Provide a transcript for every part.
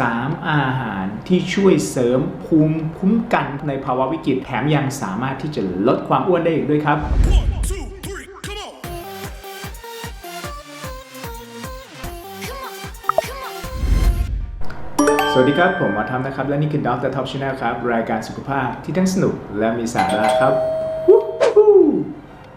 3 อาหารที่ช่วยเสริมภูมิคุ้มกันในภาวะวิกฤตแถมยังสามารถที่จะลดความอ้วนได้อีกด้วยครับ One, two, สวัสดีครับ ผมหมอทำนะครับ และนี่คือ Dr. Top Channel ครับ รายการสุขภาพที่ทั้งสนุกและมีสาระครับ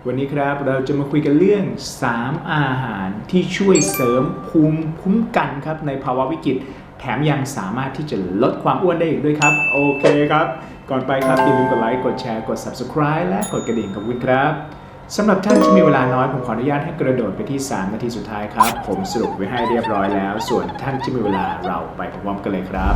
วันนี้ครับเราจะมาคุยกันเรื่อง 3 อาหารที่ช่วยเสริมภูมิคุ้มกันครับในภาวะวิกฤต แถมยังสามารถที่จะลดความอ้วนได้อีกด้วยครับ โอเคครับ ก่อนไปครับอย่าลืมกดไลค์กดแชร์กด Subscribe และกดกระดิ่งกับคุณครับสำหรับท่านที่มีเวลาน้อยผมขออนุญาตให้กระโดดไปที่ 3 นาทีสุดท้ายครับ ผมสรุปไว้ให้เรียบร้อยแล้ว ส่วนท่านที่มีเวลาเราไปพร้อมกันเลยครับ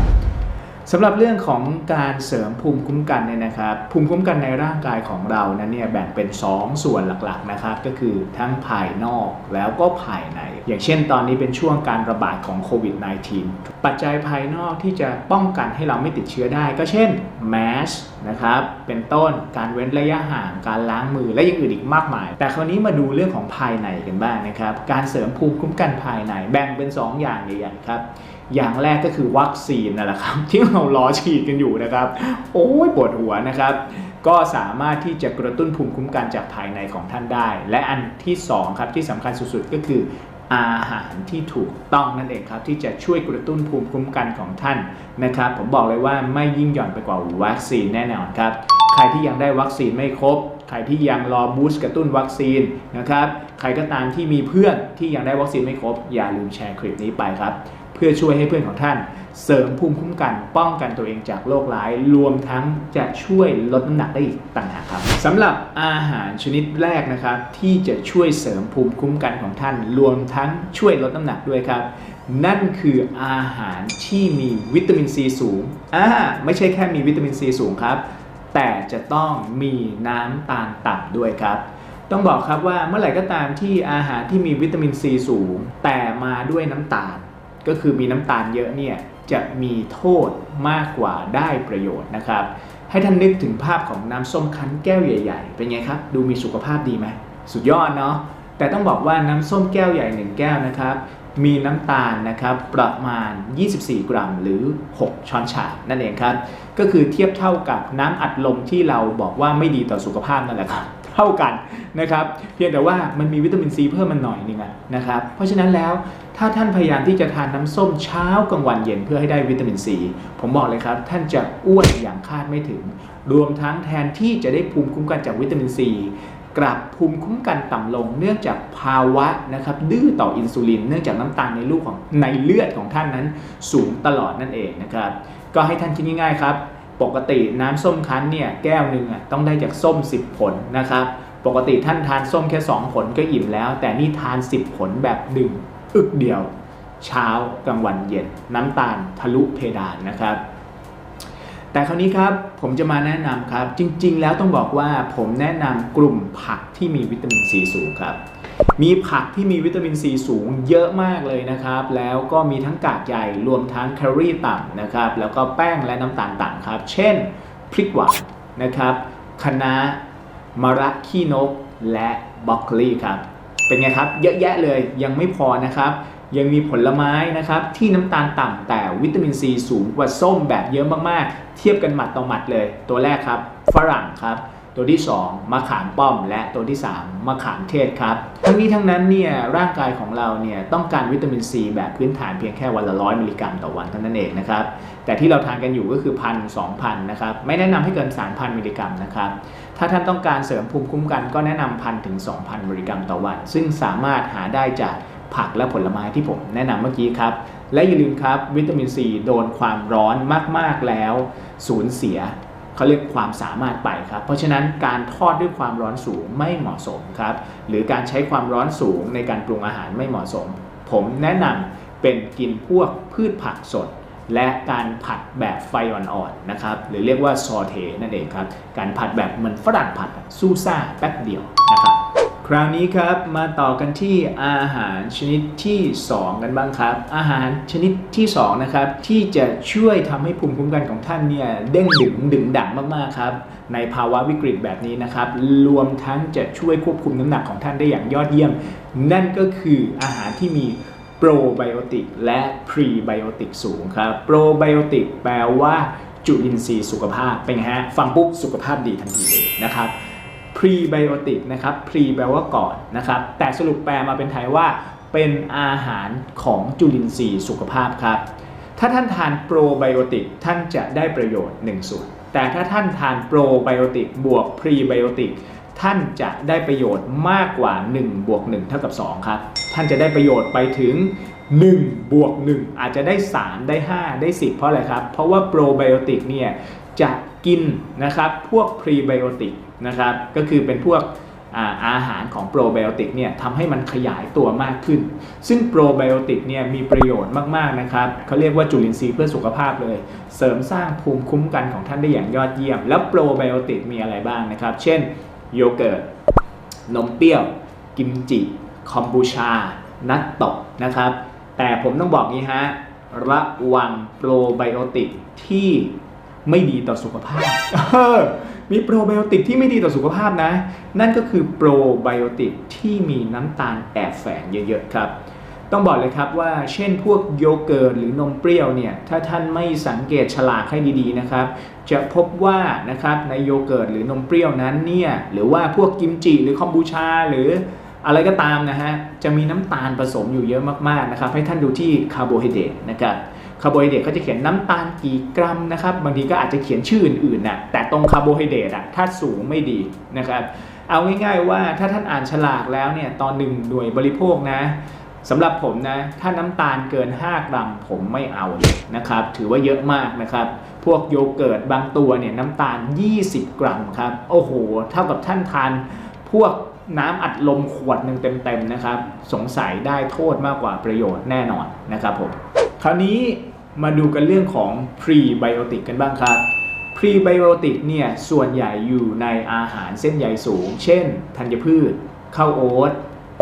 สำหรับเรื่องของการเสริมภูมิคุ้มกันเนี่ยนะครับ ภูมิคุ้มกันในร่างกายของเรานั้นเนี่ยแบ่งเป็น 2 ส่วนหลักๆนะครับ ก็คือทั้งภายนอกแล้วก็ภายใน อย่างเช่นตอนนี้เป็นช่วงการระบาดของโควิด -19 ปัจจัยภายนอกที่จะป้องกันให้เราไม่ติดเชื้อได้ ก็เช่นแมสนะครับ เป็นต้นการเว้นระยะห่างการล้างมือและอย่างอื่นอีกมากมาย แต่คราวนี้มาดูเรื่องของภายในกันบ้างนะครับ การเสริมภูมิคุ้มกันภายในแบ่งเป็น 2 อย่างใหญ่ๆครับ อย่างแรกก็คือวัคซีนนั่นแหละครับ ที่เรารอฉีดกันอยู่นะครับ โอ้ยปวดหัวนะครับ ก็สามารถที่จะกระตุ้นภูมิคุ้มกันจากภายในของท่านได้ และอันที่สองครับที่สำคัญสุดๆก็คืออาหารที่ถูกต้องนั่นเองครับ ที่จะช่วยกระตุ้นภูมิคุ้มกันของท่านนะครับ ผมบอกเลยว่าไม่ยิ่งหย่อนไปกว่าวัคซีนแน่นอนครับ ใครที่ยังได้วัคซีนไม่ครบ ใครที่ยังรอบูสต์กระตุ้นวัคซีนนะครับ ใครก็ตามที่มีเพื่อนที่ยังได้วัคซีนไม่ครบ อย่าลืมแชร์คลิปนี้ไปครับ พื่อช่วยให้เพื่อนของท่าน เสริมภูมิคุ้มกัน ป้องกันตัวเองจากโรคร้าย รวมทั้งจะช่วยลดน้ำหนักได้อีกต่างหากครับสำหรับอาหารชนิดแรกนะครับ ที่จะช่วยเสริมภูมิคุ้มกันของท่าน รวมทั้งช่วยลดน้ำหนักด้วยครับ นั่นคืออาหารที่มีวิตามินซีสูงอ่าไม่ใช่แค่มีวิตามินซีสูงครับ แต่จะต้องมีน้ำตาลต่ำด้วยครับต้องบอกครับว่าเมื่อไหร่ก็ตามที่อาหารที่มีวิตามินซีสูง แต่มาด้วยน้ำตาล ก็คือมีน้ำตาลเยอะเนี่ยจะมีโทษมากกว่าได้ประโยชน์นะครับ ให้ท่านนึกถึงภาพของน้ำส้มคั้นแก้วใหญ่ๆ เป็นไงครับ ดูมีสุขภาพดีไหมสุดยอดเนาะแต่ต้องบอกว่าน้ำส้มแก้วใหญ่1แก้วนะครับ มีน้ำตาลนะครับประมาณ 24 กรัม หรือ 6 ช้อนชานั่นเองครับ ก็คือเทียบเท่ากับน้ำอัดลมที่เราบอกว่าไม่ดีต่อสุขภาพนั่นแหละครับ ท่ากันนะครับ เพียงแต่ว่ามันมีวิตามินซีเพิ่มมันหน่อยนึงนะครับ เพราะฉะนั้นแล้วถ้าท่านพยายามที่จะทานน้ำส้มเช้ากลางวันเย็นเพื่อให้ได้วิตามินซีผมบอกเลยครับ ท่านจะอ้วนอย่างคาดไม่ถึง รวมทั้งแทนที่จะได้ภูมิคุ้มกันจากวิตามินซีกลับภูมิคุ้มกันต่ำลง เนื่องจากภาวะนะครับดื้อต่ออินซูลิน เนื่องจากน้ำตาลในลูกของในเลือดของท่านนั้นสูงตลอดนั่นเองนะครับ ก็ให้ท่านคิดง่ายๆครับ ปกติน้ำส้มคั้นเนี่ยแก้วหนึ่งอะต้องได้จากส้ม 10 ผลนะครับ ปกติท่านทานส้มแค่ 2 ผลก็อิ่มแล้ว แต่นี่ทาน 10 ผลแบบหนึ่งอึกเดียว เช้ากลางวันเย็น น้ำตาลทะลุเพดานนะครับ แต่คราวนี้ครับผมจะมาแนะนำครับ จริง ๆ แล้วต้องบอกว่าผมแนะนำกลุ่มผักที่มีวิตามินซีสูงครับ มีผักที่มีวิตามินซีสูงเยอะมากเลยนะครับ แล้วก็มีทั้งกากใหญ่รวมทั้งแคลอรี่ต่ำนะครับ แล้วก็แป้งและน้ำตาลต่ำครับ เช่น พริกหวานนะครับคะน้ามะระขี้นก และบรอกโคลีครับ เป็นไงครับ เยอะแยะเลยยังไม่พอนะครับยังมีผลไม้นะครับที่น้ำตาลต่ำแต่วิตามินซีสูงกว่าส้มแบบเยอะมากๆ เทียบกันหมัดต่อหมัดเลย ตัวแรกครับ ฝรั่งครับ ตัวที่ 2มะขามป้อม และตัวที่ 3มะขามเทศครับ ทั้งนี้ทั้งนั้นเนี่ยร่างกายของเราเนี่ยต้องการวิตามินซีแบบพื้นฐานเพียงแค่วันละร้อยมิลลิกรัมต่อวันเท่านั้นเองนะครับ แต่ที่เราทานกันอยู่ก็คือพันสองพันนะครับ ไม่แนะนำให้เกิน3,000มิลลิกรัมนะครับ ถ้าท่านต้องการเสริมภูมิคุ้มกันก็แนะนำพันถึง2,000มิลลิกรัมต่อวัน ซึ่งสามารถหาได้จากผักและผลไม้ที่ผมแนะนำเมื่อกี้ครับ และอย่าลืมครับวิตามินซีโดนความร้อนมาก ๆแล้วสูญเสีย เขาเรียกความสามารถไปครับ เพราะฉะนั้นการทอดด้วยความร้อนสูงไม่เหมาะสมครับ หรือการใช้ความร้อนสูงในการปรุงอาหารไม่เหมาะสม ผมแนะนำเป็นกินพวกพืชผักสด และการผัดแบบไฟอ่อนๆนะครับ หรือเรียกว่าซอเทนั่นเองครับ การผัดแบบเหมือนฝรั่งผัดซูซ่าแป๊บเดียวนะครับ คราวนี้ครับมาต่อกันที่อาหารชนิดที่ 2 กันบ้างครับ อาหารชนิดที่2นะครับที่จะช่วยทำให้ภูมิคุ้มกันของท่านเนี่ยเด้งดึงดึงดังมากๆครับในภาวะวิกฤตแบบนี้นะครับ รวมทั้งจะช่วยควบคุมน้ำหนักของท่านได้อย่างยอดเยี่ยม นั่นก็คืออาหารที่มีโปรไบโอติกและพรีไบโอติกสูงครับโปรไบโอติกแปลว่าจุลินทรีย์สุขภาพเป็นไงฮะฟังปุ๊บสุขภาพดีทันทีเลยนะครับ พรีไบโอติกนะครับพรีแปลว่าก่อนนะครับ แต่สรุปแปลมาเป็นไทยว่าเป็นอาหารของจุลินทรีย์สุขภาพครับ ถ้าท่านทานโปรไบโอติกท่านจะได้ประโยชน์ 1 ส่วน แต่ถ้าท่านทานโปรไบโอติกบวกพรีไบโอติกท่านจะได้ประโยชน์มากกว่า1บวก1เท่ากับ 2 ครับ ท่านจะได้ประโยชน์ไปถึง1บวก1อาจจะได้ 3 ได้ 5 ได้ 10 เพราะอะไรครับ เพราะว่าโปรไบโอติกเนี่ยจะกินนะครับพวกพรีไบโอติก นะครับก็คือเป็นพวกอาอาหารของโปรไบโอติกเนี่ยทำให้มันขยายตัวมากขึ้น ซึ่งโปรไบโอติกเนี่ยมีประโยชน์มากๆนะครับเขาเรียกว่าจุลินทรีย์เพื่อสุขภาพเลย เสริมสร้างภูมิคุ้มกันของท่านได้อย่างยอดเยี่ยม แล้วโปรไบโอติกมีอะไรบ้างนะครับ เช่นโยเกิร์ต นมเปรี้ยว กิมจิ คอมบูชา นัตโตะนะครับ แต่ผมต้องบอกงี้ฮะ ระวังโปรไบโอติกที่ไม่ดีต่อสุขภาพ มีโปรไบโอติกที่ไม่ดีต่อสุขภาพนะ นั่นก็คือโปรไบโอติกที่มีน้ำตาลแอบแฝงเยอะๆครับ ต้องบอกเลยครับว่าเช่นพวกโยเกิร์ตหรือนมเปรี้ยวเนี่ย ถ้าท่านไม่สังเกตฉลากให้ดีๆนะครับ จะพบว่านะครับในโยเกิร์ตหรือนมเปรี้ยวนั้นเนี่ย หรือว่าพวกกิมจิหรือคอมบูชาหรืออะไรก็ตามนะฮะ จะมีน้ำตาลผสมอยู่เยอะมากๆนะครับ ให้ท่านดูที่คาร์โบไฮเดรตนะครับ คาร์โบไฮเดรตเขาจะเขียนน้ำตาลกี่กรัมนะครับ บางทีก็อาจจะเขียนชื่ออื่นๆนะแต่ตรงคาร์โบไฮเดรตอะถ้าสูงไม่ดีนะครับ เอาง่ายๆว่าถ้าท่านอ่านฉลากแล้วเนี่ยตอนหนึ่งหน่วยบริโภคนะสำหรับผมนะถ้าน้ำตาลเกิน 5 กรัมผมไม่เอาเลยนะครับ ถือว่าเยอะมากนะครับ พวกโยเกิร์ตบางตัวเนี่ยน้ำตาล 20 กรัมครับโอ้โห เท่ากับท่านทานพวกน้ำอัดลมขวดหนึ่งเต็มๆนะครับ สงสัยได้โทษมากกว่าประโยชน์แน่นอนนะครับผมคราวนี้ มาดูกันเรื่องของพรีไบโอติกกันบ้างครับพรีไบโอติกเนี่ยส่วนใหญ่อยู่ในอาหารเส้นใยสูง เช่น ธัญพืชข้าวโอ๊ต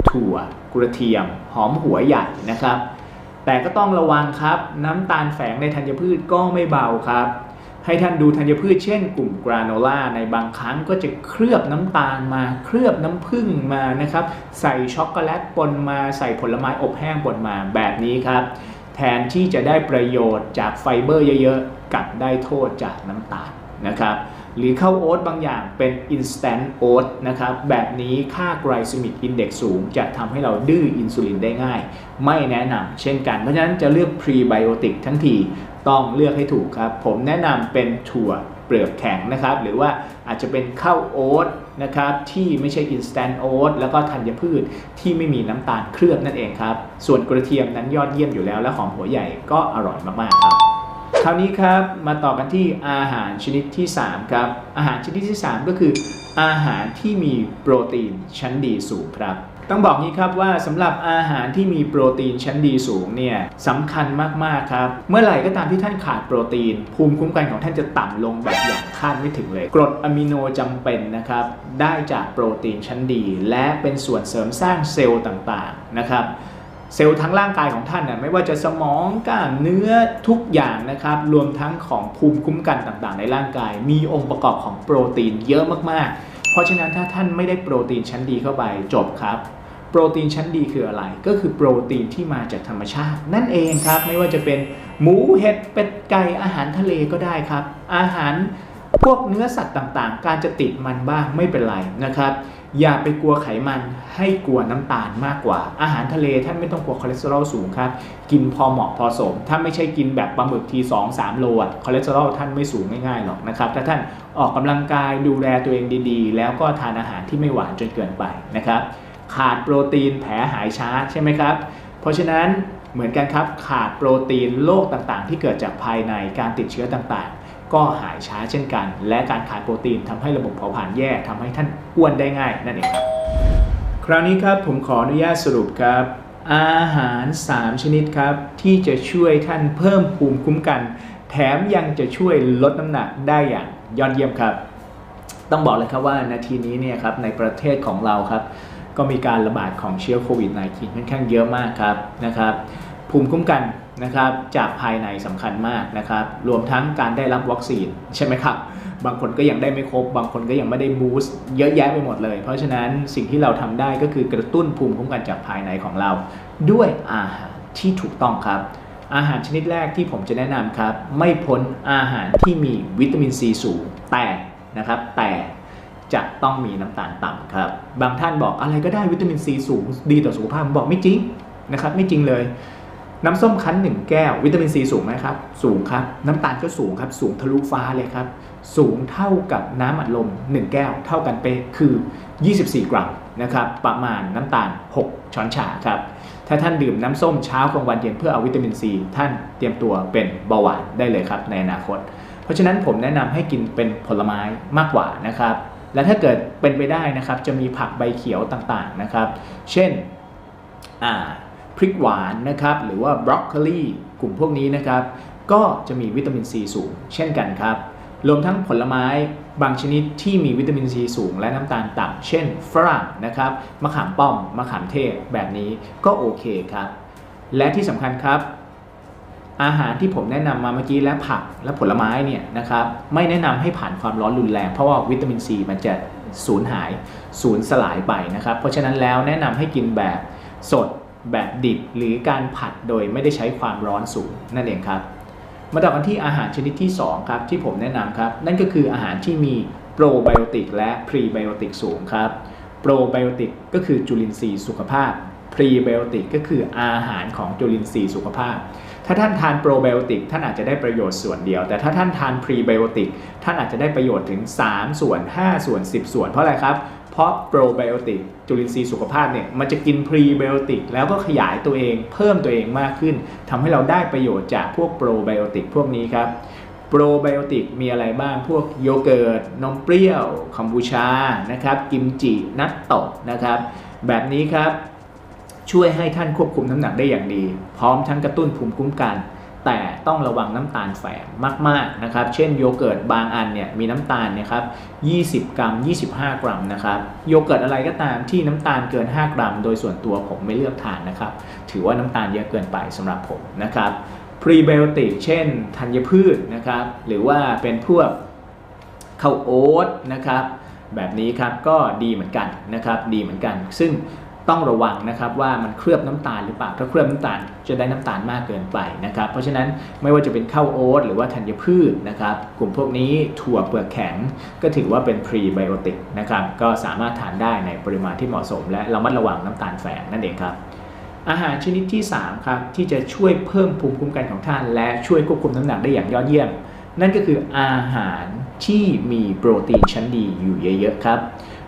ถั่วกระเทียม หอมหัวใหญ่นะครับ แต่ก็ต้องระวังครับน้ำตาลแฝงในธัญพืชก็ไม่เบาครับ ให้ท่านดูธัญพืชเช่น กลุ่มกราโนล่าในบางครั้งก็จะเคลือบน้ำตาลมาเคลือบน้ำผึ้งมานะครับ ใส่ช็อกโกแลตปนมาใส่ผลไม้อบแห้งปนมาแบบนี้ครับ แทนที่จะได้ประโยชน์จากไฟเบอร์เยอะๆกลับได้โทษจากน้ำตาลนะครับหรือข้าวโอ๊ตบางอย่างเป็น instant oat นะครับแบบนี้ค่าไกลซิมิกอินเด็กสูง จะทำให้เราดื้ออินซูลินได้ง่าย ไม่แนะนำเช่นกัน เพราะฉะนั้นจะเลือกพรีไบโอติกทั้งที ต้องเลือกให้ถูกครับ ผมแนะนำเป็นถั่ว เปลือกแข็งนะครับ หรือว่าอาจจะเป็นข้าวโอ๊ตนะครับที่ไม่ใช่ instant oat แล้วก็ธัญพืชที่ไม่มีน้ำตาลเคลือบนั่นเองครับ ส่วนกระเทียมนั้นยอดเยี่ยมอยู่แล้ว และหอมหัวใหญ่ก็อร่อยมากๆครับคราวนี้ครับมาต่อกันที่อาหารชนิดที่3ครับอาหารชนิดที่ 3 ก็คือ อาหารที่มีโปรตีนชั้นดีสูงครับ ต้องบอกงี้ครับว่าสำหรับอาหารที่มีโปรตีนชั้นดีสูงเนี่ยสำคัญมากๆครับเมื่อไหร่ก็ตามที่ท่านขาดโปรตีน ภูมิคุ้มกันของท่านจะต่ำลงแบบอย่างคาดไม่ถึงเลย กรดอะมิโนจำเป็นนะครับได้จากโปรตีนชั้นดี และเป็นส่วนเสริมสร้างเซลล์ต่างๆนะครับเซลล์ทั้งร่างกายของท่านน่ะไม่ว่าจะสมองกล้ามเนื้อทุกอย่างนะครับรวมทั้งของภูมิคุ้มกันต่างๆ ในร่างกาย มีองค์ประกอบของโปรตีนเยอะมากๆ ราะฉะนั้นถ้าท่านไม่ได้โปรตีนชั้นดีเข้าไปจบครับ โปรตีนชั้นดีคืออะไร ก็คือโปรตีนที่มาจากธรรมชาติ นั่นเองครับ ไม่ว่าจะเป็นหมูเห็ดเป็ดไก่อาหารทะเลก็ได้ครับ อาหารพวกเนื้อสัตว์ต่างๆ การจะติดมันบ้างไม่เป็นไรนะครับ อย่าไปกลัวไขมันให้กลัวน้ำตาลมากกว่า อาหารทะเลท่านไม่ต้องกลัวคอเลสเตอรอลสูงครับ กินพอเหมาะพอสม ถ้าไม่ใช่กินแบบปลาหมึกที2 3โลอะคอเลสเตอรอลท่านไม่สูงง่ายๆหรอกนะครับ ถ้าท่านออกกำลังกายดูแลตัวเองดีๆ แล้วก็ทานอาหารที่ไม่หวานจนเกินไปนะครับ ขาดโปรตีนแผลหายช้าใช่ไหมครับ เพราะฉะนั้นเหมือนกันครับขาดโปรตีนโรคต่างๆ ที่เกิดจากภายในการติดเชื้อต่างๆ ก็หายช้าเช่นกัน และการขาดโปรตีนทำให้ระบบเผาผลาญแย่ทำให้ท่านอ้วนได้ง่ายนั่นเองครับ คราวนี้ครับผมขออนุญาตสรุปครับ อาหาร 3 ชนิดครับ ที่จะช่วยท่านเพิ่มภูมิคุ้มกัน แถมยังจะช่วยลดน้ำหนักได้อย่างยอดเยี่ยมครับ ต้องบอกเลยครับว่านาทีนี้เนี่ยครับในประเทศของเราครับ ก็มีการระบาดของเชื้อโควิด -19 ค่อนข้างเยอะมากครับนะครับ ภูมิคุ้มกันนะครับจากภายในสำคัญมากนะครับ รวมทั้งการได้รับวัคซีนใช่ไหมครับ บางคนก็ยังได้ไม่ครบ บางคนก็ยังไม่ได้บูสต์เยอะแยะไปหมดเลย เพราะฉะนั้นสิ่งที่เราทำได้ก็คือกระตุ้นภูมิคุ้มกันจากภายในของเรา ด้วยอาหารที่ถูกต้องครับ อาหารชนิดแรกที่ผมจะแนะนำครับ ไม่พ้นอาหารที่มีวิตามินซีสูงแต่นะครับแต่จะต้องมีน้ำตาลต่ำครับ บางท่านบอกอะไรก็ได้วิตามินซีสูงดีต่อสุขภาพบอกไม่จริงนะครับไม่จริงเลย น้ำส้มคั้นหนึ่งแก้ว วิตามินซีสูงไหมครับ สูงครับ น้ำตาลก็สูงครับ สูงทะลุฟ้าเลยครับ สูงเท่ากับน้ำอัดลม 1 แก้ว เท่ากันเป๊ะคือ 24 กรัมนะครับ ประมาณน้ำตาล 6 ช้อนชาครับ ถ้าท่านดื่มน้ำส้มเช้ากลางวันเย็นเพื่อเอาวิตามินซีท่านเตรียมตัวเป็นเบาหวานได้เลยครับในอนาคต เพราะฉะนั้นผมแนะนำให้กินเป็นผลไม้มากกว่านะครับ และถ้าเกิดเป็นไปได้นะครับ จะมีผักใบเขียวต่างๆนะครับ เช่นอ่า พริกหวานนะครับ หรือว่าบรอกโคลีกลุ่มพวกนี้นะครับ ก็จะมีวิตามินซีสูง เช่นกันครับ รวมทั้งผลไม้บางชนิดที่มีวิตามินซีสูงและน้ำตาลต่ำ เช่น ฝรั่งนะครับ มะขามป้อม มะขามเทศ แบบนี้ก็โอเคครับ และที่สำคัญครับอาหารที่ผมแนะนำมาเมื่อกี้และผักและผลไม้เนี่ยนะครับไม่แนะนำให้ผ่านความร้อนรุนแรง เพราะว่าวิตามินซีมันจะสูญหายสูญสลายไปนะครับ เพราะฉะนั้นแล้วแนะนำให้กินแบบสด แบบดิบหรือการผัดโดยไม่ได้ใช้ความร้อนสูงนั่นเองครับ มาต่อกันที่อาหารชนิดที่ 2 ครับ ที่ผมแนะนำครับ นั่นก็คืออาหารที่มีโปรไบโอติกและพรีไบโอติกสูงครับโปรไบโอติกก็คือจุลินทรีย์สุขภาพพรีไบโอติกก็คืออาหารของจุลินทรีย์สุขภาพ ถ้าท่านทานโปรไบโอติกท่านอาจจะได้ประโยชน์ส่วนเดียว แต่ถ้าท่านทานพรีไบโอติกท่านอาจจะได้ประโยชน์ถึง 3 ส่วน 5 ส่วน 10 ส่วนเพราะอะไรครับ เพราะโปรไบโอติกจุลินทรีย์สุขภาพเนี่ยมันจะกินพรีไบโอติกแล้วก็ขยายตัวเอง เพิ่มตัวเองมากขึ้นทำให้เราได้ประโยชน์จากพวกโปรไบโอติกพวกนี้ครับโปรไบโอติกมีอะไรบ้าง พวกโยเกิร์ต นมเปรี้ยวคอมบูชานะครับกิมจินัตโตะนะครับ แบบนี้ครับช่วยให้ท่านควบคุมน้ำหนักได้อย่างดี พร้อมทั้งกระตุ้นภูมิคุ้มกัน แต่ต้องระวังน้ำตาลแฝงมากๆนะครับ เช่นโยเกิร์ตบางอันเนี่ยมีน้ำตาลเนี่ยครับ 20 กรัม 25 กรัมนะครับโยเกิร์ตอะไรก็ตามที่น้ำตาลเกิน 5 กรัม โดยส่วนตัวผมไม่เลือกทานนะครับ ถือว่าน้ำตาลเยอะเกินไปสำหรับผมนะครับพรีไบโอติกเช่นธัญพืชนะครับ หรือว่าเป็นพวกข้าวโอ๊ตนะครับ แบบนี้ครับก็ดีเหมือนกันนะครับ ดีเหมือนกัน ซึ่ง ต้องระวังนะครับว่ามันเคลือบน้ำตาลหรือเปล่า ถ้าเคลือบน้ำตาลจะได้น้ำตาลมากเกินไปนะครับ เพราะฉะนั้นไม่ว่าจะเป็นข้าวโอ๊ตหรือว่าธัญพืชนะครับ กลุ่มพวกนี้ถั่วเปลือกแข็ง ก็ถือว่าเป็นพรีไบโอติกนะครับ ก็สามารถทานได้ในปริมาณที่เหมาะสม และระมัดระวังน้ำตาลแฝงนั่นเองครับ อาหารชนิดที่ 3 ครับ ที่จะช่วยเพิ่มภูมิคุ้มกันของท่าน และช่วยควบคุมน้ำหนักได้อย่างยอดเยี่ยม นั่นก็คืออาหารที่มีโปรตีนชั้นดีอยู่เยอะๆครับ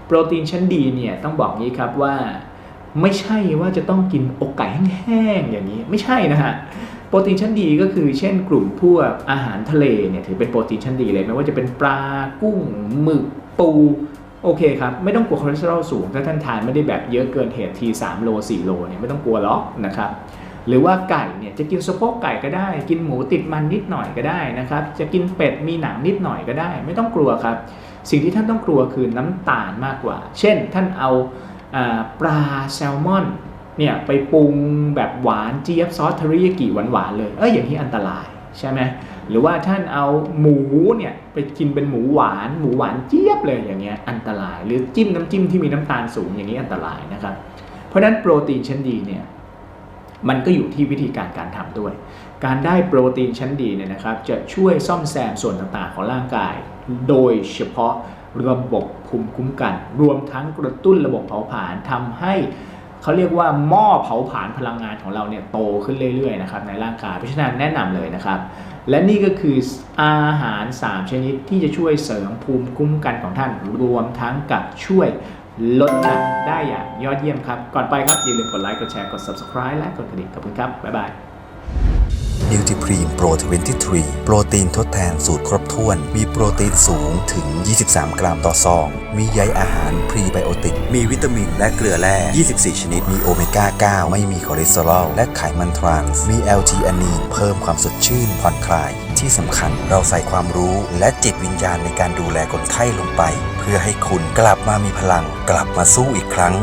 โปรตีนชั้นดีเนี่ยต้องบอกงี้ครับว่า ไม่ใช่ว่าจะต้องกินอกไก่แห้งๆอย่างนี้ไม่ใช่นะฮะโปรตีนชั้นดีก็คือเช่นกลุ่มพวกอาหารทะเลเนี่ยถือเป็นโปรตีนชั้นดีเลยไม่ว่าจะเป็นปลากุ้งหมึกปูโอเคครับ ไม่ต้องกลัวคอเลสเตอรอลสูง ถ้าท่านทานไม่ได้แบบเยอะเกินเหตุที 3 โล 4 โลเนี่ยไม่ต้องกลัวหรอกนะครับหรือว่าไก่เนี่ยจะกินสะโพกไก่ก็ได้ กินหมูติดมันนิดหน่อยก็ได้นะครับ จะกินเป็ดมีหนังนิดหน่อยก็ได้ ไม่ต้องกลัวครับ สิ่งที่ท่านต้องกลัวคือน้ำตาลมากกว่า เช่น ท่านเอา ปลาแซลมอนเนี่ยไปปรุงแบบหวานเจี๊ยบซอสเทอริยากิหวานๆเลย เอ้ยอย่างนี้อันตรายใช่ไหมหรือว่าท่านเอาหมูเนี่ยไปกินเป็นหมูหวานหมูหวานเจี๊ยบเลยอย่างเงี้ยอันตราย หรือจิ้มน้ำจิ้มที่มีน้ำตาลสูงอย่างนี้อันตรายนะครับ เพราะฉะนั้นโปรตีนชั้นดีเนี่ยมันก็อยู่ที่วิธีการการทำด้วย การได้โปรตีนชั้นดีเนี่ยนะครับจะช่วยซ่อมแซมส่วนต่างๆของร่างกาย โดยเฉพาะระบบภูมิคุ้มกัน รวมทั้งกระตุ้นระบบเผาผลาญทำให้เขาเรียกว่าหม้อเผาผลาญพลังงานของเราเนี่ยโตขึ้นเรื่อยๆนะครับในร่างกายเพราะฉะนั้นแนะนำเลยนะครับ และนี่ก็คืออาหาร 3 ชนิดที่จะช่วยเสริมภูมิคุ้มกันของท่าน รวมทั้งกับช่วยลดน้ำหนักได้อย่างยอดเยี่ยมครับ ก่อนไปครับอย่าลืมกดไลค์กดแชร์กด subscribe และกดกระดิ่งขอบคุณครับบ๊ายบาย นิวท i พรีมโปร23 โปรตีนทดแทนสูตรครบถ้วน มีโปรตีนสูงถึง 23 กรัมต่อซอง มีใยอาหารพรีไบโอติก มีวิตามินและเกลือแร่ 24 ชนิด มีโอเมก้า 9 ไม่มีคอเลสเตอรอล และไขมันทรานส์ มี LT อ n นีน เพิ่มความสดชื่นผ่อนคลาย ที่สำคัญเราใส่ความรู้และจิตวิญญาณในการดูแลคนไข้ลงไป เพื่อให้คุณกลับมามีพลัง กลับมาสู้อีกครั้ง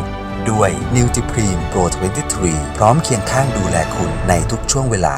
ด้วยนิวท i พรีมโปร23 พร้อมเคียงข้างดูแลคุณในทุกช่วงเวลา